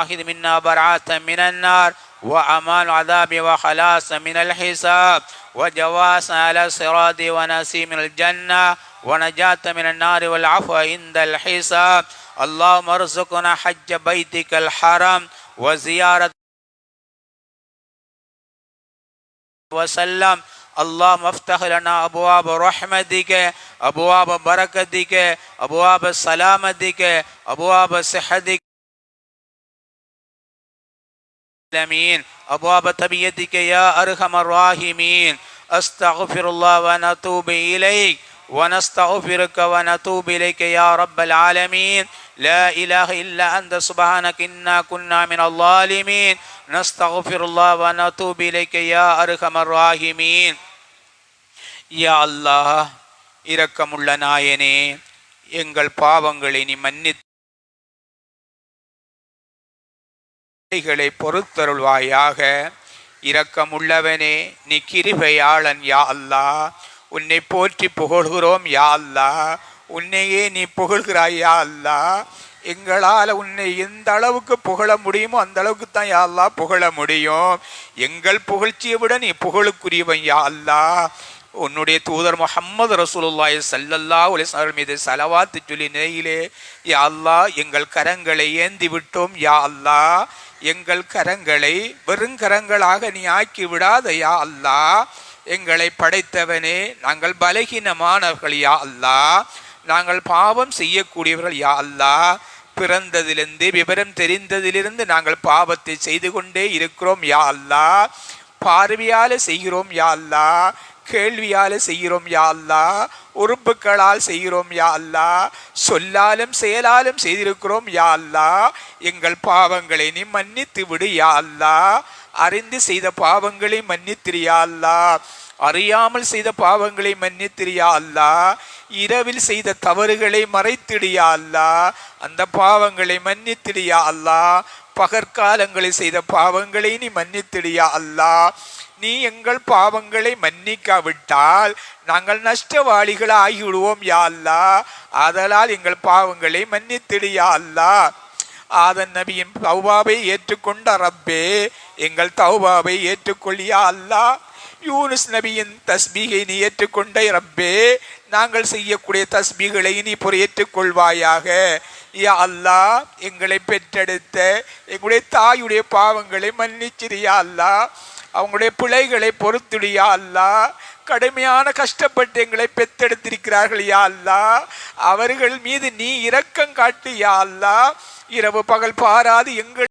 واحد منا براءة من النار وأمان العذاب وخلاص من الحساب وجواز على الصراط ونسيم من الجنة ونجاة من النار والعفو عند الحساب. اللهم ارزقنا حج بيتك الحرام وزيارة وسلم. اللهم افتح لنا أبواب رحمتك أبواب بركتك أبواب سلامتك أبواب صحتك. العالمين ابواب تبيتك يا ارحم الراحمين استغفر الله ونتوب اليك ونستغفرك ونتوب اليك يا رب العالمين لا اله الا انت سبحانك انا كنا من الظالمين نستغفر الله ونتوب اليك يا ارحم الراحمين யா அல்லாஹ் இரக்கமுள்ள நாயனே எங்கள் பாவங்களை நீ மன்னிகளை பொறுத்தருள்வாயாக. இரக்கமுள்ளவனே நீ கிருபையாளன் யா அல்லா. உன்னை போற்றி புகழ்கிறோம் யா அல்லாஹ் உன்னையே நீ புகழ்கிறாய் யா அல்லா. எங்களால் உன்னை எந்த அளவுக்கு புகழ முடியுமோ அந்த அளவுக்கு தான் யா புகழ முடியும். எங்கள் புகழ்ச்சியை விட நீ புகழுக்குரியவன் யா அல்லா. உன்னுடைய தூதர் முகம்மது ரசூலுல்லாய் சல்லல்லா உலேசர் மீது சலவாத்து சொல்லி நேயிலே யா அல்லாஹ் எங்கள் கரங்களை ஏந்தி விட்டோம் யா அல்லா. எங்கள் கரங்களை வெறுங்கரங்களாக நீ ஆக்கி விடாத யா எங்களை படைத்தவனே நாங்கள் பலகீனமானவர்கள் யா அல்லா. நாங்கள் பாவம் செய்யக்கூடியவர்கள் யா அல்லாஹ் பிறந்ததிலிருந்து விவரம் தெரிந்ததிலிருந்து நாங்கள் பாவத்தை செய்து கொண்டே இருக்கிறோம் யா அல்லா. பார்வையால செய்கிறோம் யா அல்லா. கேள்வியால செய்கிறோம் யா அல்லா உறுப்புகளால் செய்கிறோம் யா அல்லா சொல்லாலும் செயலாலும் செய்திருக்கிறோம் யா அல்லா எங்கள் பாவங்களை நீ மன்னித்து விடு யா அல்லா அறிந்து செய்த பாவங்களை மன்னித்திரியா அல்லா அறியாமல் செய்த பாவங்களை மன்னித்திரியா அல்லா இரவில் செய்த தவறுகளை மறைத்திடியா அல்லா அந்த பாவங்களை மன்னித்திடியா அல்லா பகற்காலங்களில் செய்த பாவங்களை நீ மன்னித்திடியா அல்லா நீ எங்கள் பாவங்களை மன்னிக்காவிட்டால் நாங்கள் நஷ்டவாளிகள் ஆகிவிடுவோம் யா அதனால் ஆதலால் எங்கள் பாவங்களை மன்னித்திடு யாழ்லா அல்லா. ஆதன் நபியின் தௌபாவை ஏற்றுக்கொண்ட ரப்பே எங்கள் தௌபாவை ஏற்றுக்கொள்ளியா அல்லா. யூனுஸ் நபியின் தஸ்பீகை நீ ஏற்றுக்கொண்ட ரப்பே நாங்கள் செய்யக்கூடிய தஸ்பீகளை நீ ஏற்றுக்கொள்வாயாக. யா அல்லா எங்களை பெற்றெடுத்த எங்களுடைய தாயுடைய பாவங்களை மன்னிச்சிரியா அல்லா. அவங்களுடைய பிழைகளை பொறுத்துடியா அல்லா. கடுமையான கஷ்டப்பட்டு எங்களை பெத்தெடுத்திருக்கிறார்கள் யா அல்லா. அவர்கள் மீது நீ இரக்கம் காட்டு யா அல்லா. இரவு பகல் பாராது எங்கள்